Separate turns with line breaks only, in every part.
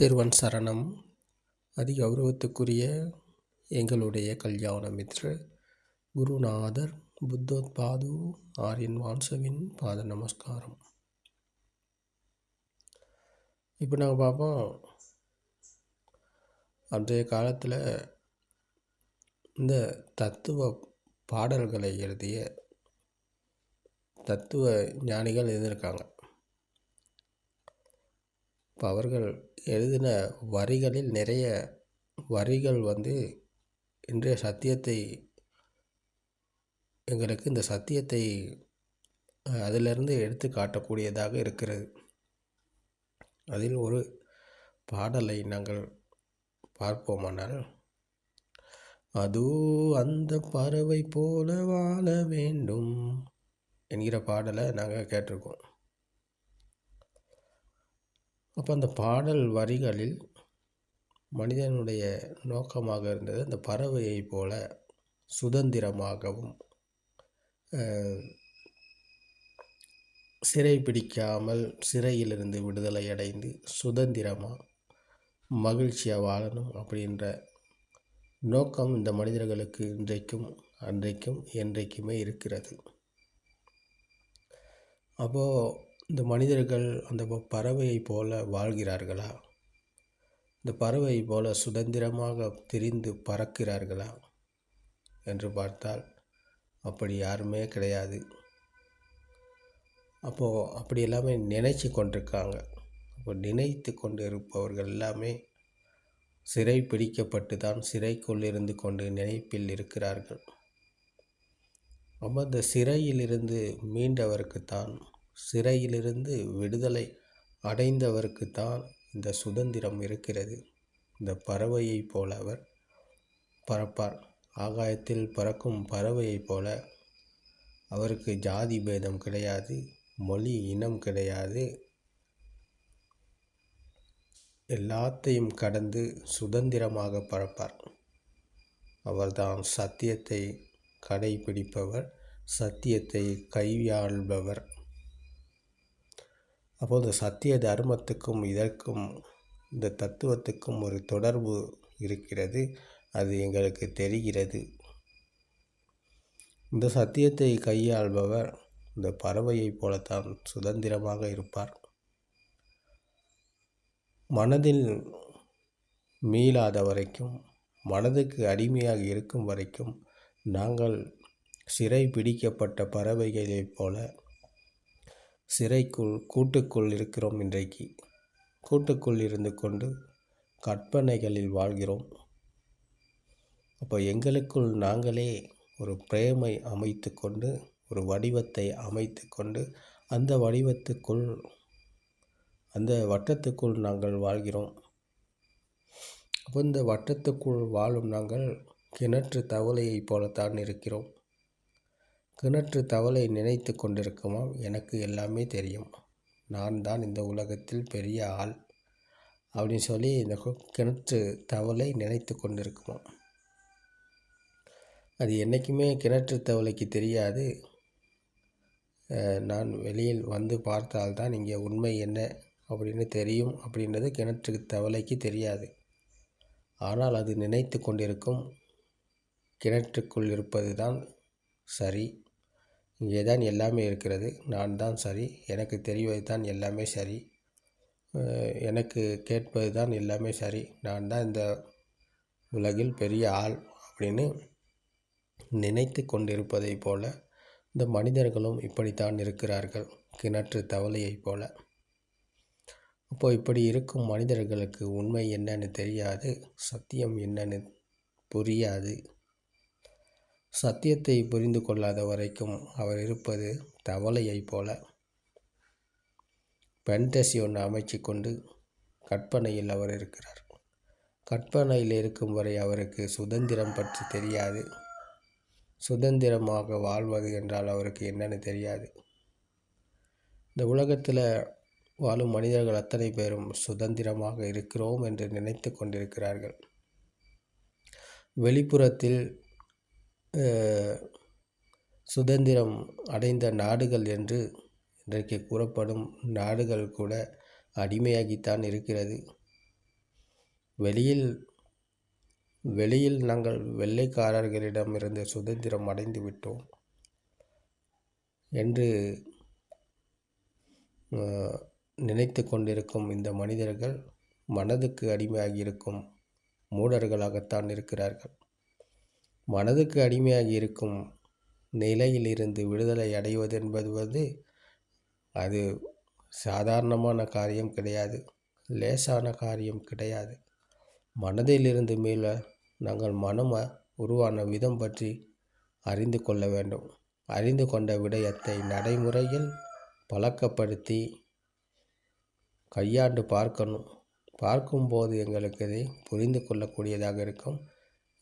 திருவன் சரணம். அதி கௌரவத்துக்குரிய எங்களுடைய கல்யாண மித்ர குருநாதர் புத்தோத்பாது ஆரியன் வான்சவின் பாத நமஸ்காரம். இப்போ நாங்கள் பார்ப்போம். அன்றைய காலத்தில் இந்த தத்துவ பாடல்களை எழுதிய தத்துவ ஞானிகள் இருந்திருக்காங்க இப்போ அவர்கள் எழுதின வரிகளில் நிறைய வரிகள் வந்து இன்றைய சத்தியத்தை எங்களுக்கு இந்த சத்தியத்தை அதிலிருந்து எடுத்து காட்டக்கூடியதாக இருக்கிறது. அதில் ஒரு பாடலை நாங்கள் பார்ப்போமானால் அதோ அந்த பறவை போல வாழ வேண்டும் என்கிற பாடலை நாங்கள் கேட்டிருக்கோம். அப்போ அந்த பாடல் வரிகளில் மனிதனுடைய நோக்கமாக இருந்தது அந்த பறவையைப் போல சுதந்திரமாகவும் சிறை பிடிக்காமல் சிறையிலிருந்து விடுதலை அடைந்து சுதந்திரமாக மகிழ்ச்சியாக வாழணும் அப்படின்ற நோக்கம் இந்த மனிதர்களுக்கு இன்றைக்கும் அன்றைக்கும் என்றைக்குமே இருக்கிறது. அப்போது இந்த மனிதர்கள் அந்த பறவையைப் போல வாழ்கிறார்களா? இந்த பறவை போல சுதந்திரமாக திரிந்து பறக்கிறார்களா? என்று பார்த்தால் அப்படி யாருமே கிடையாது. அப்போது அப்படி எல்லாமே நினைச்சு கொண்டிருக்காங்க. அப்போ நினைத்து கொண்டு இருப்பவர்கள் எல்லாமே சிறை பிடிக்கப்பட்டு தான் சிறைக்குள் இருந்து கொண்டு நினைப்பில் இருக்கிறார்கள். அப்போ அந்த சிறையிலிருந்து மீண்டவருக்குத்தான் சிறையிலிருந்து விடுதலை அடைந்தவருக்குத்தான் இந்த சுதந்திரம் இருக்கிறது. இந்த பறவையைப் போல அவர் பறப்பார். ஆகாயத்தில் பறக்கும் பறவையைப் போல அவருக்கு ஜாதி பேதம் கிடையாது மொழி இனம் கிடையாது. எல்லாத்தையும் கடந்து சுதந்திரமாக பறப்பார். அவர்தான் சத்தியத்தை கடைபிடிப்பவர் சத்தியத்தை கையாள்பவர். அப்போது சத்திய தர்மத்துக்கும் இதற்கும் இந்த தத்துவத்துக்கும் ஒரு தொடர்பு இருக்கிறது. அது எங்களுக்கு தெரிகிறது. இந்த சத்தியத்தை கையாள்பவர் இந்த பறவையைப் போலத்தான் சுதந்திரமாக இருப்பார். மனதில் மீளாத வரைக்கும் மனதுக்கு அடிமையாக இருக்கும் வரைக்கும் நாங்கள் சிறை பிடிக்கப்பட்ட பறவைகளைப் போல சிறைக்குள் கூட்டுக்குள் இருக்கிறோம் இன்றைக்கு. கூட்டுக்குள் இருந்து கொண்டு கற்பனைகளில் வாழ்கிறோம். அப்போ எங்களுக்குள் நாங்களே ஒரு பிரேமை அமைத்து கொண்டு ஒரு வடிவத்தை அமைத்து கொண்டு அந்த வடிவத்துக்குள் அந்த வட்டத்துக்குள் நாங்கள் வாழ்கிறோம். அப்போ இந்த வட்டத்துக்குள் வாழும் நாங்கள் கிணற்று தவளையைப் போலத்தான் இருக்கிறோம். கிணற்று தவளை நினைத்து கொண்டிருக்குமா? எனக்கு எல்லாமே தெரியும். நான் தான் இந்த உலகத்தில் பெரிய ஆள். அப்படின்னு சொல்லி இந்த கிணற்று தவளை நினைத்து கொண்டிருக்குமாம் அது என்றைக்குமே கிணற்று தவளைக்கு தெரியாது. நான் வெளியில் வந்து பார்த்தால்தான் இங்கே உண்மை என்ன அப்படின்னு தெரியும் அப்படின்றது கிணற்று தவளைக்கு தெரியாது. ஆனால் அது நினைத்து கொண்டிருக்கும். கிணற்றுக்குள் இருப்பது தான் சரி. இங்கே தான் எல்லாமே இருக்கிறது. நான் தான் சரி. எனக்கு தெரிவது தான் எல்லாமே சரி. எனக்கு கேட்பது தான் எல்லாமே சரி. நான் தான் இந்த உலகில் பெரிய ஆள் அப்படின்னு நினைத்து கொண்டிருப்பதை போல இந்த மனிதர்களும் இப்படித்தான் இருக்கிறார்கள். கிணற்று தவளையைப் போல. அப்போ இப்படி இருக்கும் மனிதர்களுக்கு உண்மை என்னன்னு தெரியாது. சத்தியம் என்னன்னு புரியாது. சத்தியத்தை புரிந்து கொள்ளாத வரைக்கும் அவர் இருப்பது தவளையைப் போல. பென்டசி ஒன்று அமைச்சு கொண்டு கற்பனையில் அவர் இருக்கிறார். கற்பனையில் இருக்கும் வரை அவருக்கு சுதந்திரம் பற்றி தெரியாது. சுதந்திரமாக வாழ்வது என்றால் அவருக்கு என்னன்னு தெரியாது. இந்த உலகத்தில் வாழும் மனிதர்கள் அத்தனை பேரும் சுதந்திரமாக இருக்கிறோம் என்று நினைத்து கொண்டிருக்கிறார்கள். வெளிப்புறத்தில் சுதந்திரம் அடைந்த நாடுகள் என்று இன்றைக்கு கூறப்படும் நாடுகள் கூட அடிமையாகித்தான் இருக்கிறது. வெளியில் வெளியில் நாங்கள் வெள்ளைக்காரர்களிடமிருந்து சுதந்திரம் அடைந்து விட்டோம் என்று நினைத்து கொண்டிருக்கும் இந்த மனிதர்கள் மனதுக்கு அடிமையாகி இருக்கும் மூடர்களாகத்தான் இருக்கிறார்கள். மனதுக்கு அடிமையாகி இருக்கும் நிலையிலிருந்து விடுதலை அடைவது என்பது வந்து அது சாதாரணமான காரியம் கிடையாது. லேசான காரியம் கிடையாது. மனதிலிருந்து மேல நாங்கள் மனம் உருவான விதம் பற்றி அறிந்து கொள்ள வேண்டும். அறிந்து கொண்ட விடயத்தை நடைமுறையில் பழக்கப்படுத்தி கையாண்டு பார்க்கணும். பார்க்கும்போது எங்களுக்கு இதை புரிந்து கொள்ளக்கூடியதாக இருக்கும்.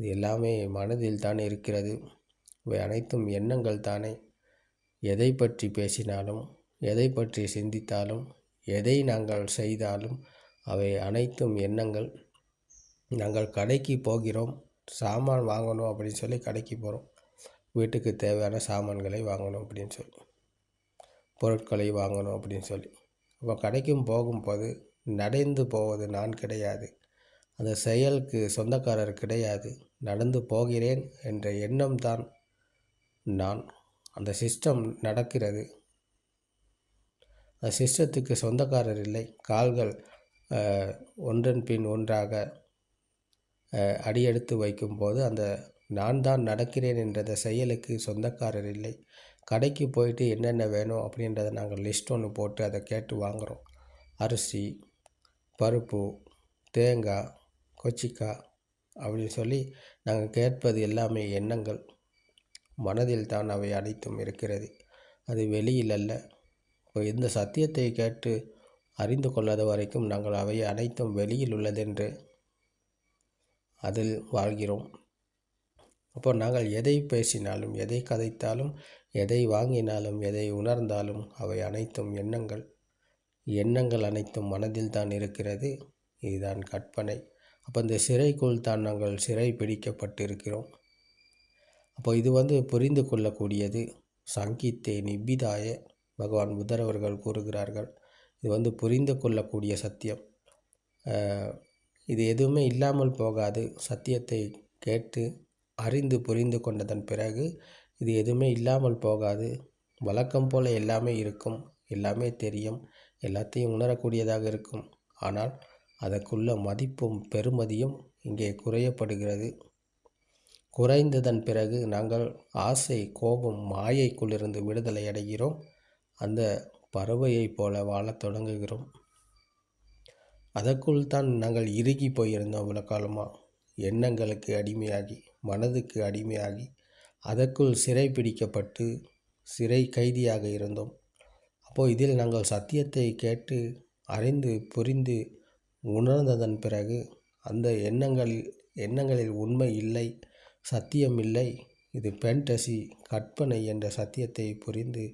இது எல்லாமே மனதில் தான் இருக்கிறது. இவை அனைத்தும் எண்ணங்கள் தானே எதை பற்றி பேசினாலும் எதை பற்றி சிந்தித்தாலும் எதை நாங்கள் செய்தாலும் அவை அனைத்தும் எண்ணங்கள். நாங்கள் கடைக்கு போகிறோம் சாமான் வாங்கணும் அப்படின்னு சொல்லி கடைக்கு போகிறோம் வீட்டுக்கு தேவையான சாமான்களை வாங்கணும் அப்படின்னு சொல்லி பொருட்களை வாங்கணும் அப்படின்னு சொல்லி. அப்போ கடைக்கும் போகும்போது நடந்து போவது நான் கிடையாது. அந்த செயலுக்கு சொந்தக்காரர் கிடையாது. நடந்து போகிறேன் என்ற எண்ணம்தான் நான். அந்த சிஸ்டம் நடக்கிறது. அந்த சிஸ்டத்துக்கு சொந்தக்காரர் இல்லை. கால்கள் ஒன்றன் பின் ஒன்றாக அடியெடுத்து வைக்கும்போது அந்த நான் தான் நடக்கிறேன் என்ற செயலுக்கு சொந்தக்காரர் இல்லை. கடைக்கு போயிட்டு என்னென்ன வேணும் அப்படின்றத நாங்கள் லிஸ்ட் ஒன்று போட்டு அதை கேட்டு வாங்குகிறோம் அரிசி பருப்பு தேங்காய் கொச்சிக்கா அப்படின்னு சொல்லி நாங்கள் கேட்பது எல்லாமே எண்ணங்கள். மனதில் தான் அவை அனைத்தும் இருக்கிறது. அது வெளியில் அல்ல. இப்போ இந்த சத்தியத்தை கேட்டு அறிந்து கொள்ளாத வரைக்கும் நாங்கள் அவை அனைத்தும் வெளியில் உள்ளதென்று அதில் வாழ்கிறோம். அப்போ நாங்கள் எதை பேசினாலும் எதை கதைத்தாலும் எதை வாங்கினாலும் எதை உணர்ந்தாலும் அவை அனைத்தும் எண்ணங்கள். எண்ணங்கள் அனைத்தும் மனதில் தான் இருக்கிறது. இதுதான் கற்பனை. அப்போ இந்த சிறைக்குள் தான் நாங்கள் சிறை பிடிக்கப்பட்டு இருக்கிறோம் அப்போ இது வந்து புரிந்து கொள்ளக்கூடியது. சங்கீத்தே நிபிதாய பகவான் புத்தர் அவர்கள் கூறுகிறார்கள். இது வந்து புரிந்து கொள்ளக்கூடிய சத்தியம். இது எதுவுமே இல்லாமல் போகாது. சத்தியத்தை கேட்டு அறிந்து புரிந்து கொண்டதன் பிறகு இது எதுவுமே இல்லாமல் போகாது. வழக்கம் போல் எல்லாமே இருக்கும். எல்லாமே தெரியும். எல்லாத்தையும் உணரக்கூடியதாக இருக்கும். ஆனால் அதற்குள்ள மதிப்பும் பெருமதியும் இங்கே குறையப்படுகிறது. குறைந்ததன் பிறகு நாங்கள் ஆசை கோபம் மாயைக்குள்ளிருந்து விடுதலை அடைகிறோம். அந்த பறவையைப் போல வாழத் தொடங்குகிறோம். அதற்குள் தான் நாங்கள் இறுகி போயிருந்தோம் இவ்வளோ காலமாக எண்ணங்களுக்கு அடிமையாகி மனதுக்கு அடிமையாகி அதற்குள் சிறை பிடிக்கப்பட்டு சிறை கைதியாக இருந்தோம். அப்போது இதில் நாங்கள் சத்தியத்தை கேட்டு அறிந்து புரிந்து உணர்ந்ததன் பிறகு அந்த எண்ணங்களில் எண்ணங்களில் உண்மை இல்லை சத்தியம் இல்லை இது பென்டசி கற்பனை என்ற சத்தியத்தை புரிந்து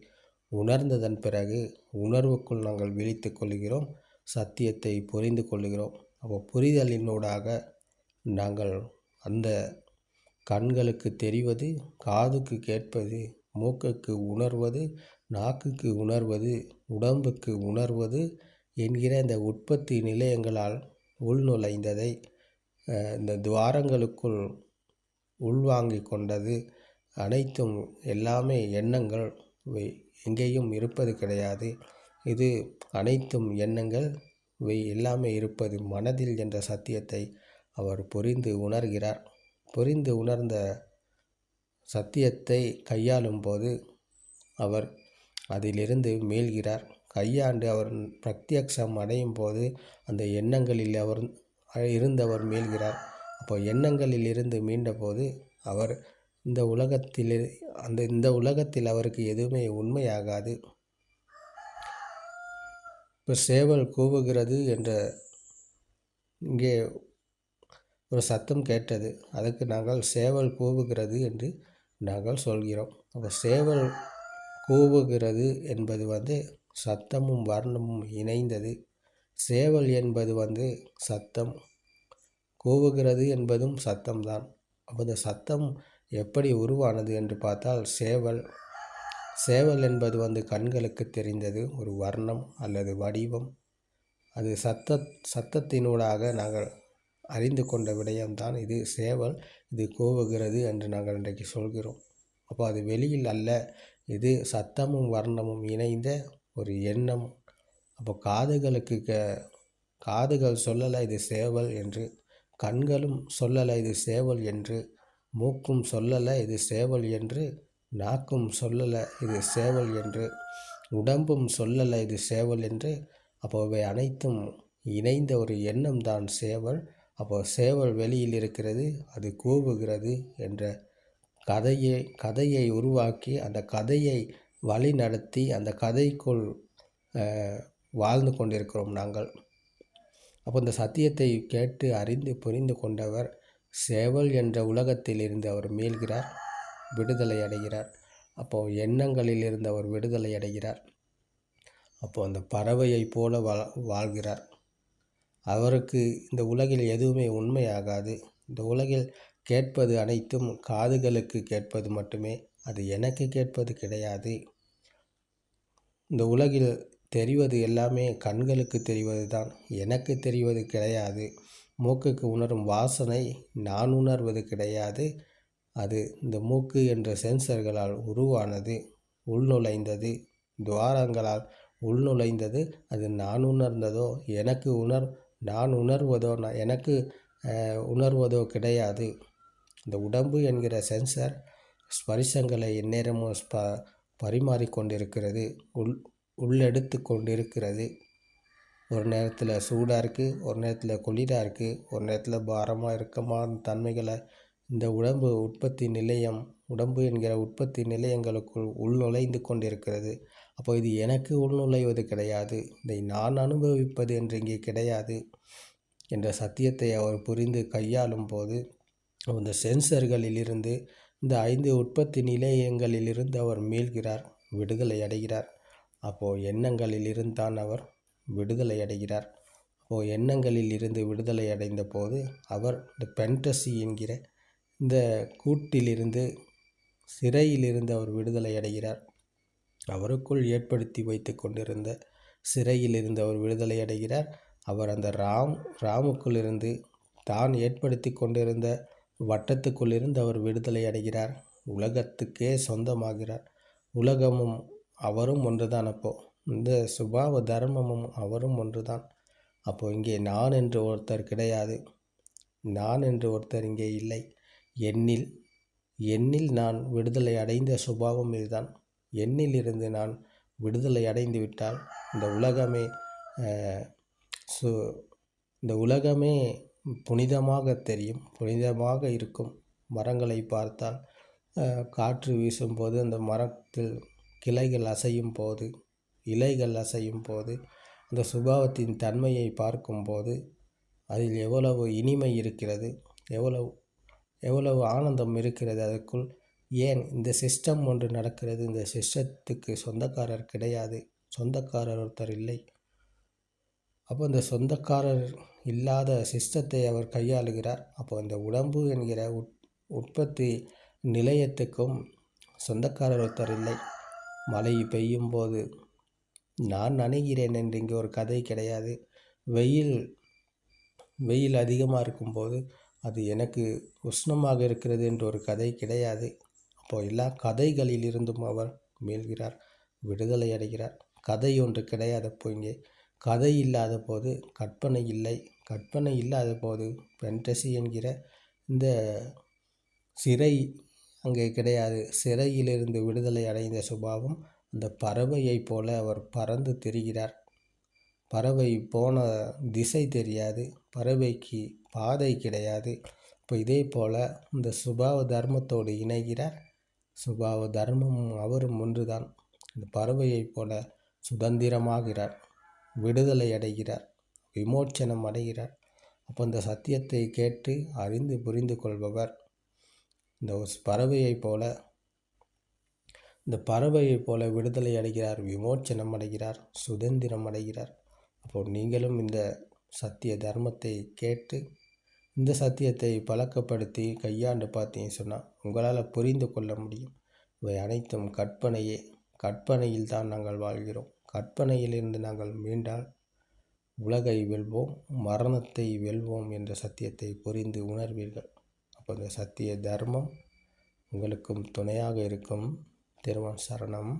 உணர்ந்ததன் பிறகு உணர்வுக்குள் நாங்கள் விழித்து கொள்கிறோம் சத்தியத்தை புரிந்து கொள்கிறோம். அப்போ புரிதலினூடாக நாங்கள் அந்த கண்களுக்கு தெரிவது காதுக்கு கேட்பது மூக்குக்கு உணர்வது நாக்குக்கு உணர்வது உடம்புக்கு உணர்வது என்கிற இந்த உற்பத்தி நிலையங்களால் உள்நுழைந்ததை இந்த துவாரங்களுக்குள் உள்வாங்கிக் கொண்டது அனைத்தும் எல்லாமே எண்ணங்கள். எங்கேயும் இருப்பது கிடையாது. இது அனைத்தும் எண்ணங்கள். இவை எல்லாமே இருப்பது மனதில் என்ற சத்தியத்தை அவர் புரிந்து உணர்கிறார். புரிந்து உணர்ந்த சத்தியத்தை கையாளும் போது அவர் அதிலிருந்து மீள்கிறார். கையாண்டு அவர் பிரத்யக்ஷம் அடையும் போது அந்த எண்ணங்களில் அவர் இருந்தவர் மீள்கிறார். அப்போ எண்ணங்களில் இருந்து மீண்டபோது அவர் இந்த உலகத்தில் அந்த இந்த உலகத்தில் அவருக்கு எதுவுமே உண்மையாகாது. இப்போ சேவல் கூவுகிறது என்ற இங்கே ஒரு சத்தம் கேட்டது. அதுக்கு நாங்கள் சேவல் கூவுகிறது என்று நாங்கள் சொல்கிறோம். அப்போ சேவல் கூவுகிறது என்பது வந்து சத்தமும் வர்ணமும் இணைந்தது. சேவல் என்பது வந்து சத்தம். கூவுகிறது என்பதும் சத்தம்தான். அப்போ இந்த சத்தம் எப்படி உருவானது என்று பார்த்தால் சேவல். சேவல் என்பது வந்து கண்களுக்கு தெரிந்தது ஒரு வர்ணம் அல்லது வடிவம். அது சத்த சத்தத்தினூடாக நாங்கள் அறிந்து கொண்ட விடயம்தான் இது. சேவல் இது கோவுகிறது என்று நாங்கள் இன்றைக்கு சொல்கிறோம். அப்போ அது வெளியில் அல்ல இது சத்தமும் வர்ணமும் இணைந்த ஒரு எண்ணம். அப்போ காதுகளுக்கு க காதுகள் சொல்லலை இது சேவல் என்று கண்களும் சொல்லலை இது சேவல் என்று மூக்கும் சொல்லலை இது சேவல் என்று நாக்கும் சொல்லலை இது சேவல் என்று உடம்பும் சொல்லலை இது சேவல் என்று அப்போ இவை அனைத்தும் இணைந்த ஒரு எண்ணம் தான் சேவல். அப்போ சேவல் வெளியில் இருக்கிறது அது கூவுகிறது என்ற கதையை கதையை உருவாக்கி அந்த கதையை வழி நடத்தி அந்த கதைக்குள் வாழ்ந்து கொண்டிருக்கிறோம் நாங்கள். அப்போ இந்த சத்தியத்தை கேட்டு அறிந்து புரிந்து கொண்டவர் சேவல் என்ற உலகத்தில் இருந்து அவர் மீள்கிறார் விடுதலை அடைகிறார். அப்போது எண்ணங்களில் இருந்து அவர் விடுதலை அடைகிறார். அப்போது அந்த பறவையைப் போல வா வாழ்கிறார். அவருக்கு இந்த உலகில் எதுவுமே உண்மையாகாது. இந்த உலகில் கேட்பது அனைத்தும் காதுகளுக்கு கேட்பது மட்டுமே அது எனக்கு கேட்பது கிடையாது. இந்த உலகில் தெரிவது எல்லாமே கண்களுக்கு தெரிவது தான் எனக்கு தெரிவது கிடையாது. மூக்குக்கு உணரும் வாசனை நான் உணர்வது கிடையாது. அது இந்த மூக்கு என்ற சென்சர்களால் உருவானது உள்நுழைந்தது துவாரங்களால் உள்நுழைந்தது. அது நான் உணர்ந்ததோ எனக்கு உணர் நான் உணர்வதோ நான் எனக்கு உணர்வதோ கிடையாது. இந்த உடம்பு என்கிற சென்சர் ஸ்பரிசங்களை எந்நேரமும் ஸ்ப பரிமாறிக்கொண்டிருக்கிறது உள் உள்ளெடுத்து கொண்டிருக்கிறது ஒரு நேரத்தில் சூடாக இருக்குது ஒரு நேரத்தில் குளிராக இருக்குது ஒரு நேரத்தில் பாரமாக இருக்கமான தன்மைகளை இந்த உடம்பு உற்பத்தி நிலையம் உடம்பு என்கிற உற்பத்தி நிலையங்களுக்குள் உள்நுழைந்து கொண்டிருக்கிறது. அப்போ இது எனக்கு உள்நுழைவது கிடையாது இதை நான் அனுபவிப்பது என்று இங்கே கிடையாது என்ற சத்தியத்தை அவர் புரிந்து கையாளும் போது அந்த சென்சர்களிலிருந்து இந்த ஐந்து உற்பத்தி நிலையங்களிலிருந்து அவர் மீள்கிறார் விடுதலை அடைகிறார். அப்போது எண்ணங்களில் இருந்தான் அவர் விடுதலை அடைகிறார். அப்போது எண்ணங்களில் இருந்து விடுதலை அடைந்த போது அவர் இந்த பென்டசி என்கிற இந்த கூட்டிலிருந்து சிறையிலிருந்து அவர் விடுதலை அடைகிறார். அவருக்குள் ஏற்படுத்தி வைத்து கொண்டிருந்த சிறையில் இருந்து அவர் விடுதலை அடைகிறார். அவர் அந்த ராம் ராமுக்குள் இருந்து தான் ஏற்படுத்தி கொண்டிருந்த வட்டத்துக்குள்ளிருந்து அவர் விடுதலை அடைகிறார். உலகத்துக்கே சொந்தமாகிறார். உலகமும் அவரும் ஒன்றுதான் அப்போது இந்த சுபாவ தர்மமும் அவரும் ஒன்றுதான். அப்போது இங்கே நான் என்று ஒருத்தர் கிடையாது. நான் என்று ஒருத்தர் இங்கே இல்லை. என்னில் என்னில் நான் விடுதலை அடைந்த சுபாவம் இதுதான். என்னில் இருந்து நான் விடுதலை அடைந்து விட்டால் இந்த உலகமே சு இந்த உலகமே புனிதமாக தெரியும். புனிதமாக இருக்கும் மரங்களை பார்த்தால் காற்று வீசும்போது அந்த மரத்தில் கிளைகள் அசையும் போது இலைகள் அசையும் போது அந்த சுபாவத்தின் தன்மையை பார்க்கும்போது அதில் எவ்வளவு இனிமை இருக்கிறது எவ்வளவு எவ்வளவு ஆனந்தம் இருக்கிறது அதற்குள் ஏன் இந்த சிஸ்டம் ஒன்று நடக்கிறது இந்த சிஸ்டத்துக்கு சொந்தக்காரர் கிடையாது சொந்தக்காரர் ஒருத்தர் இல்லை அப்போ இந்த சொந்தக்காரர் இல்லாத சிஸ்டத்தை அவர் கையாளுகிறார். அப்போ இந்த உடம்பு என்கிற உட் உற்பத்தி நிலையத்துக்கும் சொந்தக்காரர் ஒருத்தர் இல்லை. மழை பெய்யும் போது நான் நனைகிறேன் என்று இங்கே ஒரு கதை கிடையாது. வெயில் வெயில் அதிகமாக இருக்கும்போது அது எனக்கு உஷ்ணமாக இருக்கிறது என்று ஒரு கதை கிடையாது. அப்போ எல்லா கதைகளிலிருந்தும் அவர் மீள்கிறார் விடுதலை அடைகிறார். கதை ஒன்று கிடையாது அப்போ இங்கே. கதை இல்லாத போது கற்பனை இல்லை. கற்பனை இல்லாத போது ஃபென்டசி என்கிற இந்த சிறை அங்கே கிடையாது. சிறையிலிருந்து விடுதலை அடைந்த சுபாவம் அந்த பறவையைப் போல அவர் பறந்து திரிகிறார். பறவை போன திசை தெரியாது. பறவைக்கு பாதை கிடையாது. இப்போ இதே போல் இந்த சுபாவ தர்மத்தோடு இணைகிறார். சுபாவ தர்மம் அவரும் ஒன்றுதான். இந்த பறவையைப் போல சுதந்திரமாகிறார். விடுதலை அடைகிறார் விமோச்சனம் அடைகிறார். அப்போ இந்த சத்தியத்தை கேட்டு அறிந்து புரிந்து கொள்பவர். இந்த பறவையைப் போல இந்த பறவையைப் போல விடுதலை அடைகிறார் விமோச்சனம் அடைகிறார் சுதந்திரம் அடைகிறார். அப்போது நீங்களும் இந்த சத்திய தர்மத்தை கேட்டு இந்த சத்தியத்தை பழக்கப்படுத்தி கையாண்டு பார்த்தீங்கன்னு சொன்னால் உங்களால் புரிந்து கொள்ள முடியும். இவை அனைத்தும் கற்பனையே. கற்பனையில் தான் நாங்கள் வாழ்கிறோம். கற்பனையிலிருந்து நாங்கள் மீண்டால் உலகை வெல்வோம் மரணத்தை வெல்வோம் என்ற சத்தியத்தை புரிந்து உணர்வீர்கள். அப்போ இந்த சத்திய தர்மம் உங்களுக்கும் துணையாக இருக்கும். திருவன் சரணம்.